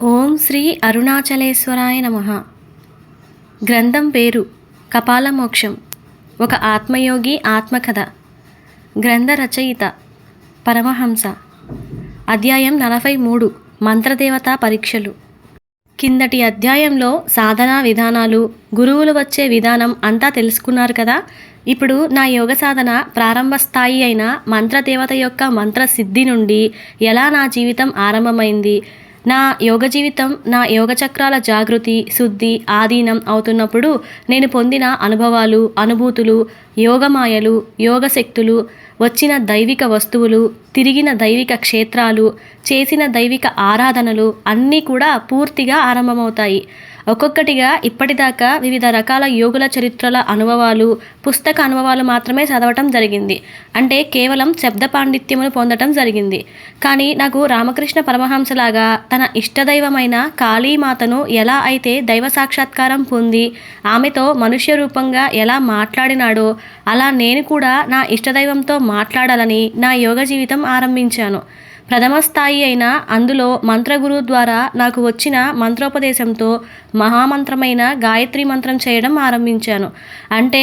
ఓం శ్రీ అరుణాచలేశ్వరాయ నమ. గ్రంథం పేరు కపాలమోక్షం. ఒక ఆత్మయోగి ఆత్మకథ. గ్రంథ రచయిత పరమహంస. అధ్యాయం నలభై మూడు. మంత్రదేవత పరీక్షలు. కిందటి అధ్యాయంలో సాధనా విధానాలు గురువులు వచ్చే విధానం అంతా తెలుసుకున్నారు కదా? ఇప్పుడు నా యోగ సాధన ప్రారంభ స్థాయి అయిన మంత్రదేవత యొక్క మంత్ర సిద్ధి నుండి ఎలా నా జీవితం ఆరంభమైంది? నా యోగ జీవితం నా యోగ చక్రాల జాగృతి శుద్ధి ఆధీనం అవుతున్నప్పుడు నేను పొందిన అనుభవాలు అనుభూతులు యోగమాయలు యోగ శక్తులు వచ్చిన దైవిక వస్తువులు తిరిగిన దైవిక క్షేత్రాలు చేసిన దైవిక ఆరాధనలు అన్నీ కూడా పూర్తిగా ఆరంభమవుతాయి. ఒక్కొక్కటిగా ఇప్పటిదాకా వివిధ రకాల యోగుల చరిత్రల అనుభవాలు పుస్తక అనుభవాలు మాత్రమే చదవటం జరిగింది. అంటే కేవలం శబ్ద పాండిత్యమును పొందటం జరిగింది. కానీ నాకు రామకృష్ణ పరమహంసలాగా తన ఇష్టదైవమైన కాళీమాతను ఎలా అయితే దైవ సాక్షాత్కారం పొంది ఆమెతో మనుష్య రూపంగా ఎలా మాట్లాడినాడో అలా నేను కూడా నా ఇష్టదైవంతో మాట్లాడాలని నా యోగ జీవితం ఆరంభించాను. ప్రథమ స్థాయి అయిన అందులో మంత్రగురు ద్వారా నాకు వచ్చిన మంత్రోపదేశంతో మహామంత్రమైన గాయత్రి మంత్రం చేయడం ఆరంభించాను. అంటే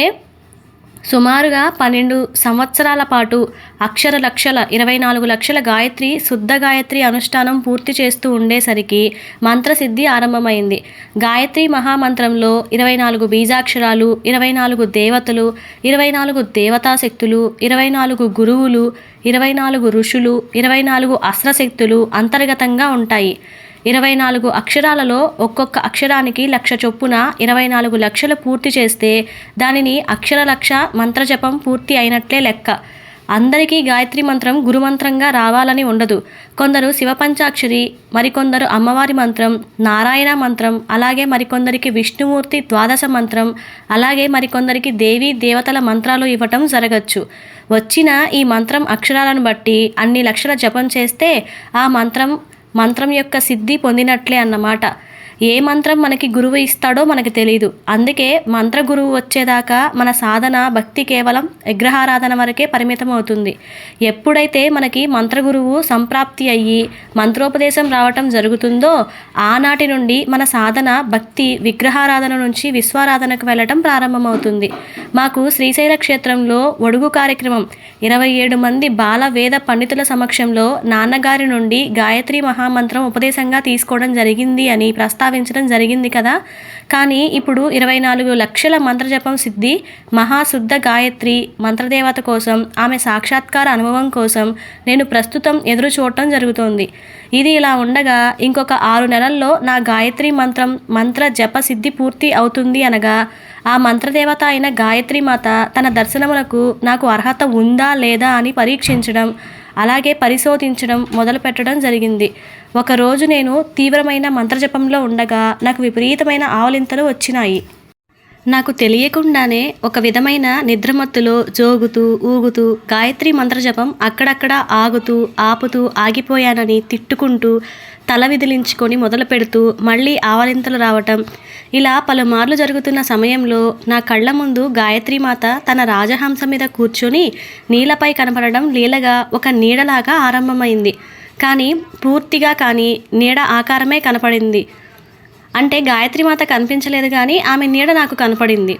సుమారుగా పన్నెండు సంవత్సరాల పాటు అక్షర లక్షల ఇరవై నాలుగు లక్షల గాయత్రి శుద్ధ గాయత్రి అనుష్ఠానం పూర్తి చేస్తూ ఉండేసరికి మంత్రసిద్ధి ఆరంభమైంది. గాయత్రి మహామంత్రంలో ఇరవై నాలుగు బీజాక్షరాలు ఇరవై నాలుగు దేవతలు ఇరవై నాలుగు దేవతాశక్తులు ఇరవై నాలుగు గురువులు ఇరవై నాలుగు ఋషులు ఇరవై నాలుగు అస్త్రశక్తులు అంతర్గతంగా ఉంటాయి. ఇరవై నాలుగు అక్షరాలలో ఒక్కొక్క అక్షరానికి లక్ష చొప్పున ఇరవై నాలుగు లక్షలు పూర్తి చేస్తే దానిని అక్షర లక్ష మంత్రజపం పూర్తి అయినట్లే లెక్క. అందరికీ గాయత్రి మంత్రం గురుమంత్రంగా రావాలని ఉండదు. కొందరు శివపంచాక్షరి మరికొందరు అమ్మవారి మంత్రం నారాయణ మంత్రం అలాగే మరికొందరికి విష్ణుమూర్తి ద్వాదశ మంత్రం అలాగే మరికొందరికి దేవీ దేవతల మంత్రాలు ఇవ్వటం జరగచ్చు. వచ్చిన ఈ మంత్రం అక్షరాలను బట్టి అన్ని లక్షల జపం చేస్తే ఆ మంత్రం మంత్రం యొక్క సిద్ధి పొందినట్లే అన్నమాట. ఏ మంత్రం మనకి గురువు ఇస్తాడో మనకు తెలియదు అందుకే మంత్ర గురువు వచ్చేదాకా మన సాధన భక్తి కేవలం విగ్రహారాధన వరకే పరిమితం అవుతుంది ఎప్పుడైతే మనకి మంత్ర గురువు సంప్రాప్తి అయ్యి మంత్రోపదేశం రావటం జరుగుతుందో ఆనాటి నుండి మన సాధన భక్తి విగ్రహారాధన నుంచి విశ్వారాధనకు వెళ్ళటం ప్రారంభమవుతుంది. మాకు శ్రీశైల క్షేత్రంలో ఒడుగు కార్యక్రమం. ఇరవై ఏడు మంది బాల వేద పండితుల సమక్షంలో నాన్నగారి నుండి గాయత్రి మహామంత్రం ఉపదేశంగా తీసుకోవడం జరిగింది అని ప్రస్తావించడం జరిగింది కదా. కానీ ఇప్పుడు ఇరవై నాలుగు లక్షల మంత్రజపం సిద్ధి మహాశుద్ధ గాయత్రి మంత్రదేవత కోసం ఆమె సాక్షాత్కార అనుభవం కోసం నేను ప్రస్తుతం ఎదురు చూడటం జరుగుతోంది. ఇది ఇలా ఉండగా ఇంకొక ఆరు నెలల్లో నా గాయత్రి మంత్రం మంత్ర జప సిద్ధి పూర్తి అవుతుంది అనగా ఆ మంత్రదేవత అయిన గాయత్రి మాత తన దర్శనములకు నాకు అర్హత ఉందా లేదా అని పరీక్షించడం అలాగే పరిశోధించడం మొదలు పెట్టడం జరిగింది. ఒకరోజు నేను తీవ్రమైన మంత్రజపంలో ఉండగా నాకు విపరీతమైన ఆవలింతలు వచ్చినాయి. నాకు తెలియకుండానే ఒక విధమైన నిద్రమత్తులో జోగుతూ ఊగుతూ గాయత్రి మంత్రజపం అక్కడక్కడ ఆగుతూ ఆపుతూ ఆగిపోయానని తిట్టుకుంటూ తల విదిలించుకొని మొదలు పెడుతూ మళ్ళీ ఆవలింతలు రావటం. ఇలా పలుమార్లు జరుగుతున్న సమయంలో నా కళ్ళ ముందు గాయత్రీమాత తన రాజహంస మీద కూర్చొని నీళ్ళపై కనపడడం లీలగా ఒక నీడలాగా ఆరంభమైంది. కానీ పూర్తిగా కానీ నీడ ఆకారమే కనపడింది. అంటే గాయత్రీమాత కనిపించలేదు కానీ ఆమె నీడ నాకు కనపడింది.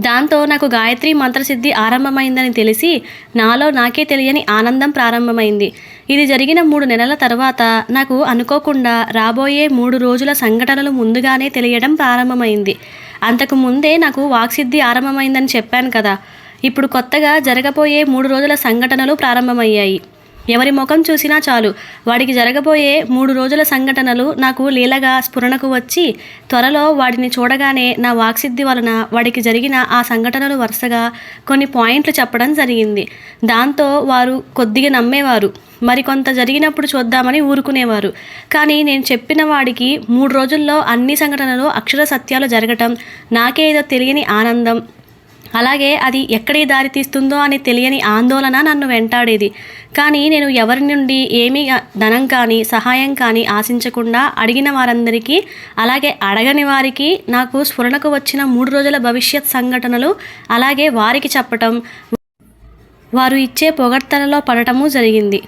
దాంతో నాకు గాయత్రి మంత్రసిద్ధి ఆరంభమైందని తెలిసి నాలో నాకే తెలియని ఆనందం ప్రారంభమైంది. ఇది జరిగిన మూడు నెలల తర్వాత నాకు అనుకోకుండా రాబోయే మూడు రోజుల సంఘటనలు ముందుగానే తెలియడం ప్రారంభమైంది. అంతకు ముందే నాకు వాక్సిద్ధి ఆరంభమైందని చెప్పాను కదా. ఇప్పుడు కొత్తగా జరగబోయే మూడు రోజుల సంఘటనలు ప్రారంభమయ్యాయి. ఎవరి ముఖం చూసినా చాలు. వాడికి జరగబోయే మూడు రోజుల సంఘటనలు నాకు లీలగా స్ఫురణకు వచ్చి త్వరలో వాడిని చూడగానే నా వాక్సిద్ధి వలన వాడికి జరిగిన ఆ సంఘటనలు వరుసగా కొన్ని పాయింట్లు చెప్పడం జరిగింది. దాంతో వారు కొద్దిగా నమ్మేవారు. మరికొంత జరిగినప్పుడు చూద్దామని ఊరుకునేవారు. కానీ నేను చెప్పిన వాడికి మూడు రోజుల్లో అన్ని సంఘటనలు అక్షర సత్యాలు జరగటం నాకేదో తెలియని ఆనందం. అలాగే అది ఎక్కడికి దారి తీస్తుందో అని తెలియని ఆందోళన నన్ను వెంటాడేది. కానీ నేను ఎవరి నుండి ఏమీ ధనం కానీ సహాయం కానీ ఆశించకుండా అడిగిన వారందరికీ అలాగే అడగని వారికి నాకు స్ఫురణకు వచ్చిన మూడు రోజుల భవిష్యత్ సంఘటనలు అలాగే వారికి చెప్పటం వారు ఇచ్చే పొగడ్తలలో పడటము జరిగింది.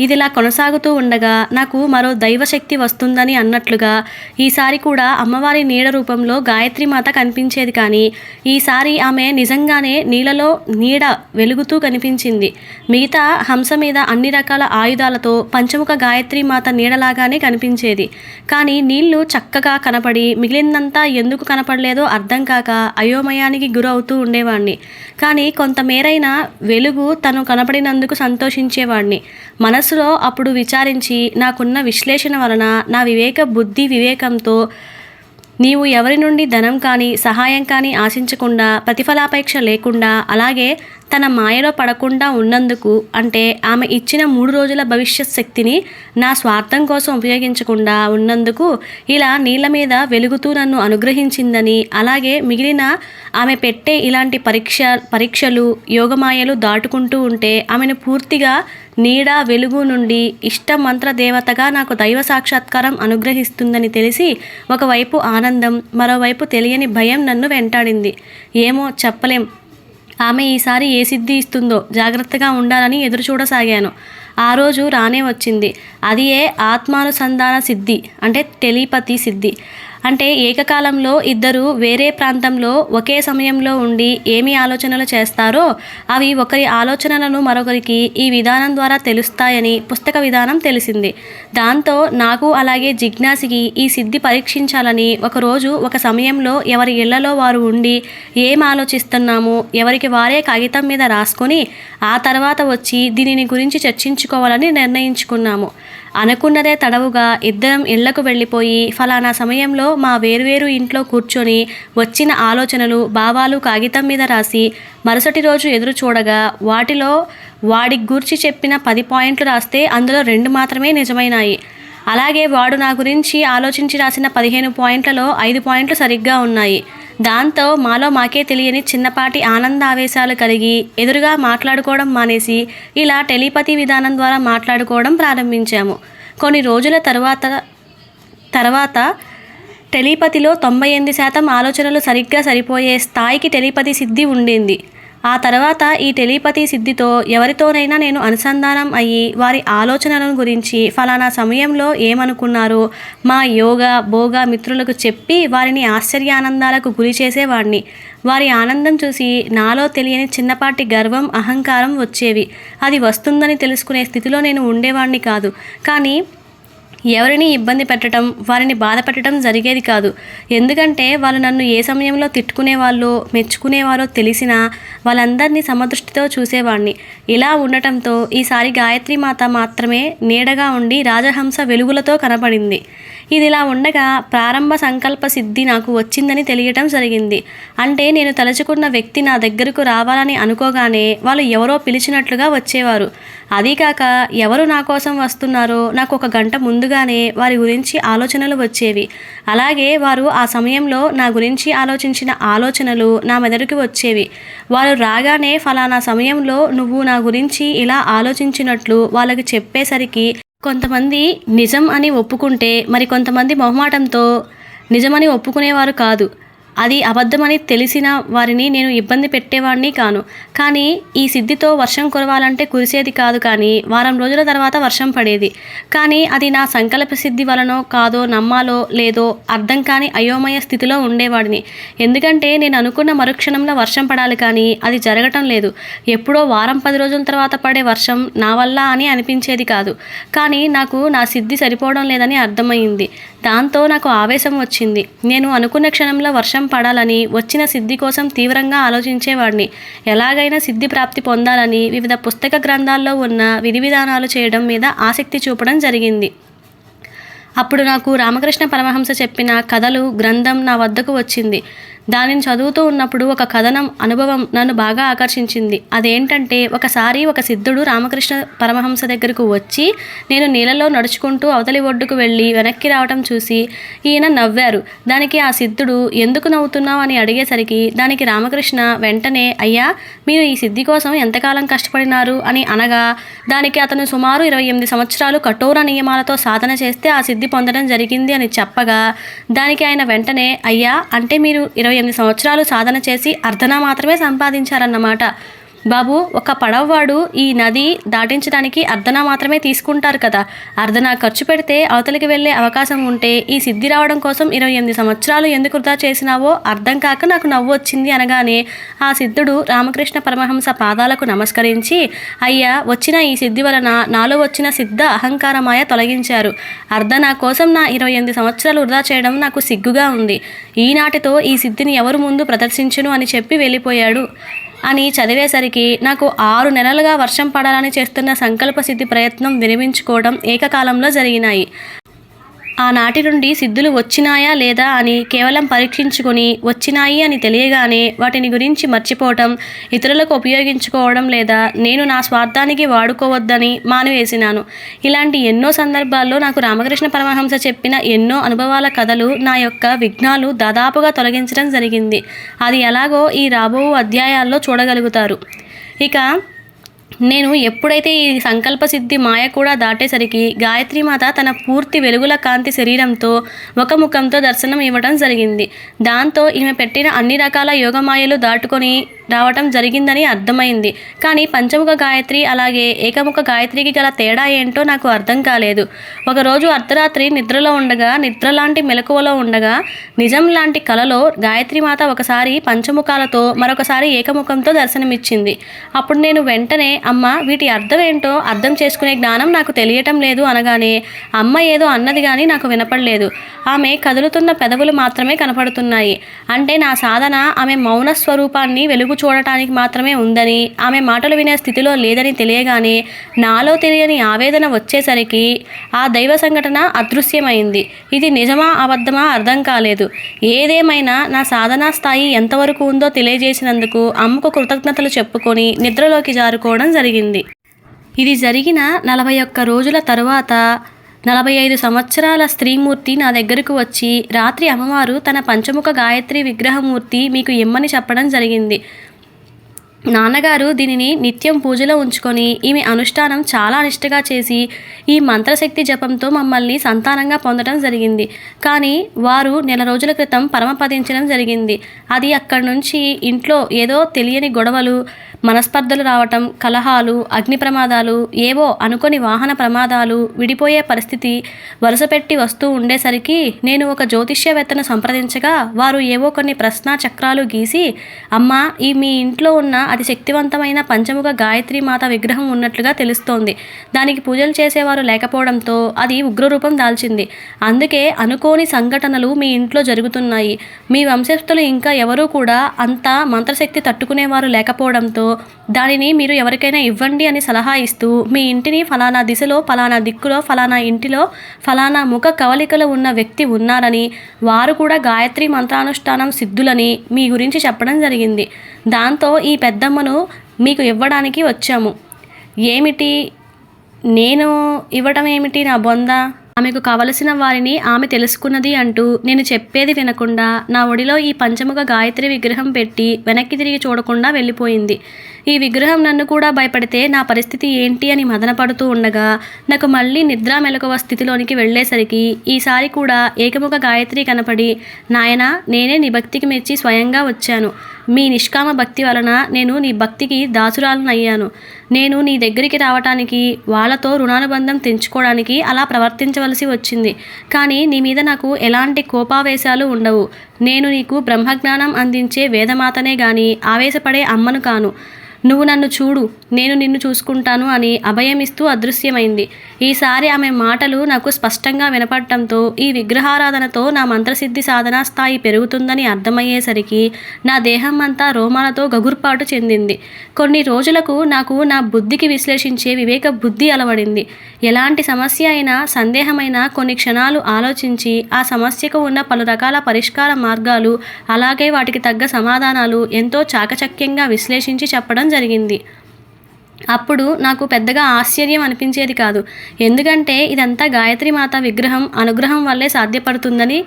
ఇదిలా కొనసాగుతూ ఉండగా నాకు మరో దైవశక్తి వస్తుందని అన్నట్లుగా ఈసారి కూడా అమ్మవారి నీడ రూపంలో గాయత్రి మాత కనిపించేది కానీ ఈసారి ఆమె నిజంగానే నీళ్ళలో నీడ వెలుగుతూ కనిపించింది. మిగతా హంస మీద అన్ని రకాల ఆయుధాలతో పంచముఖ గాయత్రి మాత నీడలాగానే కనిపించేది. కానీ నీళ్ళు చక్కగా కనపడి మిగిలిందంతా ఎందుకు కనపడలేదో అర్థం కాక అయోమయానికి గురవుతూ ఉండేవాణ్ణి. కానీ కొంతమేరైన వెలుగు తను కనపడినందుకు సంతోషించేవాణ్ణి. మనసులో అప్పుడు విచారించి నాకున్న విశ్లేషణ వలన నా వివేక బుద్ధి వివేకంతో నీవు ఎవరి నుండి ధనం కానీ సహాయం కానీ ఆశించకుండా ప్రతిఫలాపేక్ష లేకుండా అలాగే తన మాయలో పడకుండా ఉన్నందుకు అంటే ఆమె ఇచ్చిన మూడు రోజుల భవిష్యత్ శక్తిని నా స్వార్థం కోసం ఉపయోగించకుండా ఉన్నందుకు ఇలా నీళ్ళ మీద వెలుగుతూ నన్ను అనుగ్రహించిందని అలాగే మిగిలిన ఆమె పెట్టే ఇలాంటి పరీక్ష పరీక్షలు యోగమాయలు దాటుకుంటూ ఉంటే ఆమెను పూర్తిగా నీడ వెలుగు నుండి ఇష్ట మంత్ర దేవతగా నాకు దైవ సాక్షాత్కారం అనుగ్రహిస్తుందని తెలిసి ఒకవైపు ఆనందం మరోవైపు తెలియని భయం నన్ను వెంటాడింది. ఏమో చెప్పలేం. ఆమె ఈసారి ఏ సిద్ధి ఇస్తుందో జాగ్రత్తగా ఉండాలని ఎదురు చూడసాగాను. ఆ రోజు రానే వచ్చింది. అది ఏ ఆత్మానుసంధాన సిద్ధి అంటే టెలిపతి సిద్ధి. అంటే ఏకకాలంలో ఇద్దరు వేరే ప్రాంతంలో ఒకే సమయంలో ఉండి ఏమి ఆలోచనలు చేస్తారో అవి ఒకరి ఆలోచనలను మరొకరికి ఈ విధానం ద్వారా తెలుస్తాయని పుస్తక విధానం తెలిసింది. దాంతో నాకు అలాగే జిజ్ఞాసికి ఈ సిద్ధి పరీక్షించాలని ఒకరోజు ఒక సమయంలో ఎవరి ఇళ్ళలో వారు ఉండి ఏం ఆలోచిస్తున్నాము ఎవరికి వారే కాగితం మీద రాసుకొని ఆ తర్వాత వచ్చి దీనిని గురించి చర్చించుకోవాలని నిర్ణయించుకున్నాము. అనుకున్నదే తడవుగా ఇద్దరం ఇళ్ళకు వెళ్ళిపోయి ఫలానా సమయంలో మా వేరువేరు ఇంట్లో కూర్చొని వచ్చిన ఆలోచనలు భావాలు కాగితం మీద రాసి మరుసటి రోజు ఎదురు చూడగా వాటిలో వాడి గూర్చి చెప్పిన పది పాయింట్లు రాస్తే అందులో రెండు మాత్రమే నిజమైనాయి. అలాగే వాడు నా గురించి ఆలోచించి రాసిన పదిహేను పాయింట్లలో ఐదు పాయింట్లు సరిగ్గా ఉన్నాయి. దాంతో మాలో మాకే తెలియని చిన్నపాటి ఆనందావేశాలు కలిగి ఎదురుగా మాట్లాడుకోవడం మానేసి ఇలా టెలిపతి విధానం ద్వారా మాట్లాడుకోవడం ప్రారంభించాము. కొన్ని రోజుల తర్వాత తర్వాత టెలిపతిలో తొంభై ఎనిమిది శాతం ఆలోచనలు సరిగ్గా సరిపోయే స్థాయికి టెలిపతి సిద్ధి ఉండింది. ఆ తర్వాత ఈ టెలిపతి సిద్ధితో ఎవరితోనైనా నేను అనుసంధానం అయ్యి వారి ఆలోచనలను గురించి ఫలానా సమయంలో ఏమనుకున్నారో? మా యోగ భోగ మిత్రులకు చెప్పి వారిని ఆశ్చర్యానందాలకు గురి చేసేవాడిని వారి ఆనందం చూసి నాలో తెలియని చిన్నపాటి గర్వం అహంకారం వచ్చేవి. అది వస్తుందని తెలుసుకునే స్థితిలో నేను ఉండేవాడిని కాదు. కానీ ఎవరిని ఇబ్బంది పెట్టడం వారిని బాధ పెట్టడం జరిగేది కాదు. ఎందుకంటే వాళ్ళు నన్ను ఏ సమయంలో తిట్టుకునేవాళ్ళో మెచ్చుకునేవారో తెలిసినా వాళ్ళందరినీ సమదృష్టితో చూసేవాడిని ఇలా ఉండటంతో ఈసారి గాయత్రి మాత మాత్రమే నీడగా ఉండి రాజహంస వెలుగులతో కనపడింది. ఇదిలా ఉండగా ప్రారంభ సంకల్ప సిద్ధి నాకు వచ్చిందని తెలియటం జరిగింది. అంటే నేను తలుచుకున్న వ్యక్తి నా దగ్గరకు రావాలని అనుకోగానే వాళ్ళు ఎవరో పిలిచినట్లుగా వచ్చేవారు. అదీ కాక ఎవరు నా కోసం వస్తున్నారో నాకు ఒక గంట ముందుగానే వారి గురించి ఆలోచనలు వచ్చేవి. అలాగే వారు ఆ సమయంలో నా గురించి ఆలోచించిన ఆలోచనలు నా మెదడుకి వచ్చేవి. వారు రాగానే ఫలానా సమయంలో నువ్వు నా గురించి ఇలా ఆలోచించినట్లు వాళ్ళకి చెప్పేసరికి కొంతమంది నిజం అని ఒప్పుకుంటే మరి కొంతమంది మొహమాటంతో నిజమని ఒప్పుకునేవారు కాదు. అది అబద్ధమని తెలిసిన వారిని నేను ఇబ్బంది పెట్టేవాడిని కాను. కానీ ఈ సిద్ధితో వర్షం కురవాలంటే కురిసేది కాదు కానీ వారం రోజుల తర్వాత వర్షం పడేది. కానీ అది నా సంకల్ప సిద్ధి వలనో కాదో నమ్మాలో లేదో అర్థం కాని అయోమయ స్థితిలో ఉండేవాడిని. ఎందుకంటే నేను అనుకున్న మరుక్షణంలో వర్షం పడాలి కానీ అది జరగటం లేదు. ఎప్పుడో వారం పది రోజుల తర్వాత పడే వర్షం నా వల్ల అని అనిపించేది కాదు. కానీ నాకు నా సిద్ధి సరిపోవడం లేదని అర్థమైంది. దాంతో నాకు ఆవేశం వచ్చింది. నేను అనుకున్న క్షణంలో వర్షం పడాలని వచ్చిన సిద్ధి కోసం తీవ్రంగా ఆలోచించేవాడిని. ఎలాగైనా సిద్ధి ప్రాప్తి పొందాలని వివిధ పుస్తక గ్రంథాల్లో ఉన్న విధి విధానాలు చేయడం మీద ఆసక్తి చూపడం జరిగింది. అప్పుడు నాకు రామకృష్ణ పరమహంస చెప్పిన కథలు గ్రంథం నా వద్దకు వచ్చింది. దానిని చదువుతూ ఉన్నప్పుడు ఒక కథనం అనుభవం నన్ను బాగా ఆకర్షించింది. అదేంటంటే ఒకసారి ఒక సిద్ధుడు రామకృష్ణ పరమహంస దగ్గరకు వచ్చి నేను నీళ్ళలో నడుచుకుంటూ అవతలి ఒడ్డుకు వెళ్ళి వెనక్కి రావటం చూసి ఈయన నవ్వారు. దానికి ఆ సిద్ధుడు ఎందుకు నవ్వుతున్నావు? అని అడిగేసరికి దానికి రామకృష్ణ వెంటనే అయ్యా మీరు ఈ సిద్ధి కోసం ఎంతకాలం కష్టపడినారు? అని అనగా దానికి అతను సుమారు ఇరవై ఎనిమిది సంవత్సరాలు కఠోర నియమాలతో సాధన చేస్తే ఆ సిద్ధి పొందడం జరిగింది అని చెప్పగా దానికి ఆయన వెంటనే అయ్యా అంటే మీరు ఇరవై ఎనిమిది సంవత్సరాలు సాధన చేసి అర్ధన మాత్రమే సంపాదించారన్నమాట. బాబు ఒక పడవవాడు ఈ నది దాటించడానికి అర్ధనా మాత్రమే తీసుకుంటారు కదా. అర్ధనా ఖర్చు పెడితే అవతలికి వెళ్ళే అవకాశం ఉంటే ఈ సిద్ధి రావడం కోసం ఇరవై ఎనిమిది సంవత్సరాలు ఎందుకు వృధా చేసినావో అర్థం కాక నాకు నవ్వు వచ్చింది అనగానే ఆ సిద్ధుడు రామకృష్ణ పరమహంస పాదాలకు నమస్కరించి అయ్యా వచ్చిన ఈ సిద్ధి వలన నాలో వచ్చిన సిద్ధ అహంకారమాయ తొలగించారు. అర్ధనా కోసం నా ఇరవై ఎనిమిది సంవత్సరాలు వృధా చేయడం నాకు సిగ్గుగా ఉంది. ఈనాటితో ఈ సిద్ధిని ఎవరు ముందు ప్రదర్శించును అని చెప్పి వెళ్ళిపోయాడు. అని చదివేసరికి నాకు ఆరు నెలలుగా వర్షం పడాలని చేస్తున్న సంకల్ప సిద్ధి ప్రయత్నం విరమించుకోవడం ఏకకాలంలో జరిగినాయి. ఆనాటి నుండి సిద్ధులు వచ్చినాయా లేదా అని కేవలం పరీక్షించుకొని వచ్చినాయి అని తెలియగానే వాటిని గురించి మర్చిపోవటం ఇతరులకు ఉపయోగించుకోవడం లేదా నేను నా స్వార్థానికి వాడుకోవద్దని మానివేసినాను. ఇలాంటి ఎన్నో సందర్భాల్లో నాకు రామకృష్ణ పరమహంస చెప్పిన ఎన్నో అనుభవాల కథలు నా యొక్క విఘ్నాలు దాదాపుగా తొలగించడం జరిగింది. అది ఎలాగో ఈ రాబో అధ్యాయాల్లో చూడగలుగుతారు. ఇక నేను ఎప్పుడైతే ఈ సంకల్ప సిద్ధి మాయ కూడా దాటేసరికి గాయత్రీమాత తన పూర్తి వెలుగుల కాంతి శరీరంతో ఒక ముఖంతో దర్శనం ఇవ్వడం జరిగింది. దాంతో ఈమె పెట్టిన అన్ని రకాల యోగమాయలు దాటుకొని రావటం జరిగిందని అర్థమైంది. కానీ పంచముఖ గాయత్రి అలాగే ఏకముఖ గాయత్రికి గల తేడా ఏంటో నాకు అర్థం కాలేదు. ఒకరోజు అర్ధరాత్రి నిద్రలో ఉండగా నిద్ర లాంటి మెలకువలో ఉండగా నిజం లాంటి కలలో గాయత్రీమాత ఒకసారి పంచముఖాలతో మరొకసారి ఏకముఖంతో దర్శనమిచ్చింది. అప్పుడు నేను వెంటనే అమ్మ వీటి అర్థం ఏంటో అర్థం చేసుకునే జ్ఞానం నాకు తెలియటం లేదు అనగానే అమ్మ ఏదో అన్నది కానీ నాకు వినపడలేదు. ఆమె కదులుతున్న పెదవులు మాత్రమే కనపడుతున్నాయి. అంటే నా సాధన ఆమె మౌన స్వరూపాన్ని వెలుగు చూడటానికి మాత్రమే ఉందని ఆమె మాటలు వినే స్థితిలో లేదని తెలియగానే నాలో తెలియని ఆవేదన వచ్చేసరికి ఆ దైవ సంఘటన అదృశ్యమైంది. ఇది నిజమా అబద్ధమా అర్థం కాలేదు. ఏదేమైనా నా సాధనా స్థాయి ఎంతవరకు ఉందో తెలియజేసినందుకు అమ్మకు కృతజ్ఞతలు చెప్పుకొని నిద్రలోకి జారుకోవడం జరిగింది. ఇది జరిగిన నలభై ఒక్క రోజుల తరువాత నలభై ఐదు సంవత్సరాల స్త్రీమూర్తి నా దగ్గరకు వచ్చి రాత్రి అమ్మవారు తన పంచముఖ గాయత్రి విగ్రహమూర్తి మీకు ఇమ్మని చెప్పడం జరిగింది. నాన్నగారు దీనిని నిత్యం పూజలో ఉంచుకొని ఈమె అనుష్ఠానం చాలా నిష్ఠగా చేసి ఈ మంత్రశక్తి జపంతో మమ్మల్ని సంతానంగా పొందడం జరిగింది. కానీ వారు నెల రోజుల క్రితం పరమపదించడం జరిగింది. అది అక్కడి నుంచి ఇంట్లో ఏదో తెలియని గొడవలు మనస్పర్ధలు రావటం కలహాలు అగ్ని ప్రమాదాలు ఏవో అనుకొని వాహన ప్రమాదాలు విడిపోయే పరిస్థితి వరుసపెట్టి వస్తూ ఉండేసరికి నేను ఒక జ్యోతిష్యవేత్తను సంప్రదించగా వారు ఏవో కొన్ని ప్రశ్న చక్రాలు గీసి అమ్మ ఈ మీ ఇంట్లో ఉన్న అతి శక్తివంతమైన పంచముఖ గాయత్రి మాత విగ్రహం ఉన్నట్లుగా తెలుస్తోంది. దానికి పూజలు చేసేవారు లేకపోవడంతో అది ఉగ్రరూపం దాల్చింది. అందుకే అనుకోని సంఘటనలు మీ ఇంట్లో జరుగుతున్నాయి. మీ వంశస్థులు ఇంకా ఎవరూ కూడా అంత మంత్రశక్తి తట్టుకునేవారు లేకపోవడంతో దానిని మీరు ఎవరికైనా ఇవ్వండి అని సలహా ఇస్తూ మీ ఇంటిని ఫలానా దిశలో ఫలానా దిక్కులో ఫలానా ఇంటిలో ఫలానా ముఖ కవలికలు ఉన్న వ్యక్తి ఉన్నారని వారు కూడా గాయత్రి మంత్రానుష్ఠానం సిద్ధులని మీ గురించి చెప్పడం జరిగింది. దాంతో ఈ పెద్దమ్మను మీకు ఇవ్వడానికి వచ్చాము. ఏమిటి? నేను ఇవ్వటం ఏమిటి నా బొంద? ఆమెకు కావలసిన వారిని ఆమె తెలుసుకున్నది అంటూ నేను చెప్పేది వినకుండా నా ఒడిలో ఈ పంచముఖ గాయత్రి విగ్రహం పెట్టి వెనక్కి తిరిగి చూడకుండా వెళ్ళిపోయింది. ఈ విగ్రహం నన్ను కూడా భయపడితే నా పరిస్థితి ఏంటి అని మదనపడుతూ ఉండగా నాకు మళ్ళీ నిద్ర మెలకువ స్థితిలోనికి వెళ్ళేసరికి ఈసారి కూడా ఏకముఖ గాయత్రి కనపడి నాయన నేనే నీ భక్తికి మెచ్చి స్వయంగా వచ్చాను. మీ నిష్కామ భక్తి వలన నేను నీ భక్తికి దాసురాలను అయ్యాను నేను నీ దగ్గరికి రావటానికి వాళ్ళతో రుణానుబంధం తెంచుకోవడానికి అలా ప్రవర్తించవలసి వచ్చింది. కానీ నీ మీద నాకు ఎలాంటి కోపావేశాలు ఉండవు. నేను నీకు బ్రహ్మజ్ఞానం అందించే వేదమాతనే గాని ఆవేశపడే అమ్మను కాను. నువ్వు నన్ను చూడు నేను నిన్ను చూసుకుంటాను అని అభయమిస్తూ అదృశ్యమైంది. ఈసారి ఆమె మాటలు నాకు స్పష్టంగా వినపడటంతో ఈ విగ్రహారాధనతో నా మంత్రసిద్ధి సాధనా స్థాయి పెరుగుతుందని అర్థమయ్యేసరికి నా దేహం అంతా రోమాలతో గగుర్పాటు చెందింది. కొన్ని రోజులకు నాకు నా బుద్ధికి విశ్లేషించే వివేక బుద్ధి అలవడింది. ఎలాంటి సమస్య అయినా సందేహమైన కొన్ని క్షణాలు ఆలోచించి ఆ సమస్యకు ఉన్న పలు రకాల పరిష్కార మార్గాలు అలాగే వాటికి తగ్గ సమాధానాలు ఎంతో చాకచక్యంగా విశ్లేషించి చెప్పడం జరిగింది. అప్పుడు నాకు పెద్దగా ఆశ్చర్యం అనిపించేది కాదు. ఎందుకంటే ఇదంతా గాయత్రి మాత విగ్రహం అనుగ్రహం వల్లే సాధ్యపడుతుందని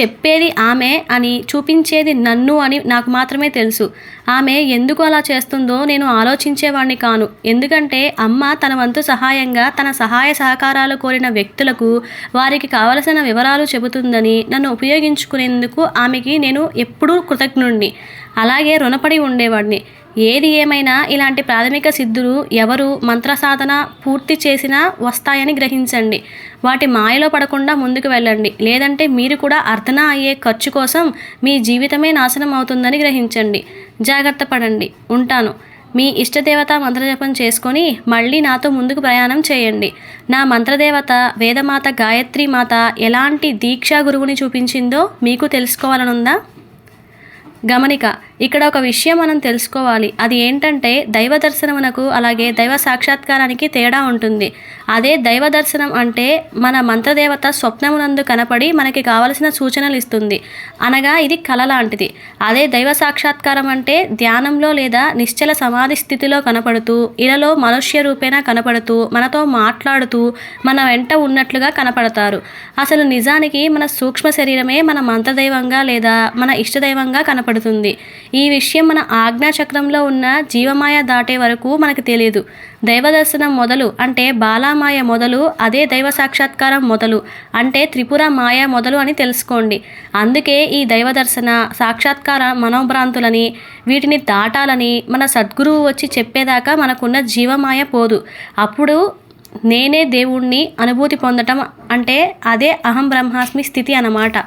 చెప్పేది ఆమె అని చూపించేది నన్ను అని నాకు మాత్రమే తెలుసు. ఆమె ఎందుకు అలా చేస్తుందో నేను ఆలోచించేవాడిని కాను. ఎందుకంటే అమ్మ తన వంతు సహాయంగా తన సహాయ సహకారాలు కోరిన వ్యక్తులకు వారికి కావలసిన వివరాలు చెబుతుందని నన్ను ఉపయోగించుకునేందుకు ఆమెకి నేను ఎప్పుడూ కృతజ్ఞుణ్ణి. అలాగే రుణపడి ఉండేవాడిని ఏది ఏమైనా ఇలాంటి ప్రాథమిక సిద్ధులు ఎవరు మంత్ర సాధన పూర్తి చేసినా వస్తాయని గ్రహించండి. వాటి మాయలో పడకుండా ముందుకు వెళ్ళండి. లేదంటే మీరు కూడా అర్థన అయ్యే ఖర్చు కోసం మీ జీవితమే నాశనం అవుతుందని గ్రహించండి. జాగ్రత్త పడండి. ఉంటాను. మీ ఇష్టదేవత మంత్రజపం చేసుకొని మళ్ళీ నాతో ముందుకు ప్రయాణం చేయండి. నా మంత్రదేవత వేదమాత గాయత్రి మాత ఎలాంటి దీక్షా గురువుని చూపించిందో మీకు తెలుసుకోవాలనుందా? గమనిక ఇక్కడ ఒక విషయం మనం తెలుసుకోవాలి. అది ఏంటంటే దైవ దర్శనమునకు అలాగే దైవ సాక్షాత్కారానికి తేడా ఉంటుంది. అదే దైవ దర్శనం అంటే మన మంత్రదేవత స్వప్నమునందు కనపడి మనకి కావలసిన సూచనలు ఇస్తుంది అనగా ఇది కళ లాంటిది. అదే దైవ సాక్షాత్కారం అంటే ధ్యానంలో లేదా నిశ్చల సమాధి స్థితిలో కనపడుతూ ఇలలో మనుష్య రూపేణ కనపడుతూ మనతో మాట్లాడుతూ మన వెంట ఉన్నట్లుగా కనపడతారు. అసలు నిజానికి మన సూక్ష్మ శరీరమే మన మంత్రదైవంగా లేదా మన ఇష్టదైవంగా కనపడుతుంది. ఈ విషయం మన ఆజ్ఞా చక్రంలో ఉన్న జీవమాయ దాటే వరకు మనకు తెలియదు దైవ దర్శనం మొదలు అంటే బాలామాయ మొదలు అదే దైవ సాక్షాత్కారం మొదలు అంటే త్రిపుర మాయ మొదలు అని తెలుసుకోండి. అందుకే ఈ దైవ దర్శన సాక్షాత్కార మనోభ్రాంతులని వీటిని దాటాలని మన సద్గురువు వచ్చి చెప్పేదాకా మనకున్న జీవమాయ పోదు. అప్పుడు నేనే దేవుణ్ణి అనుభూతి పొందటం అంటే అదే అహం బ్రహ్మాస్మి స్థితి అన్నమాట.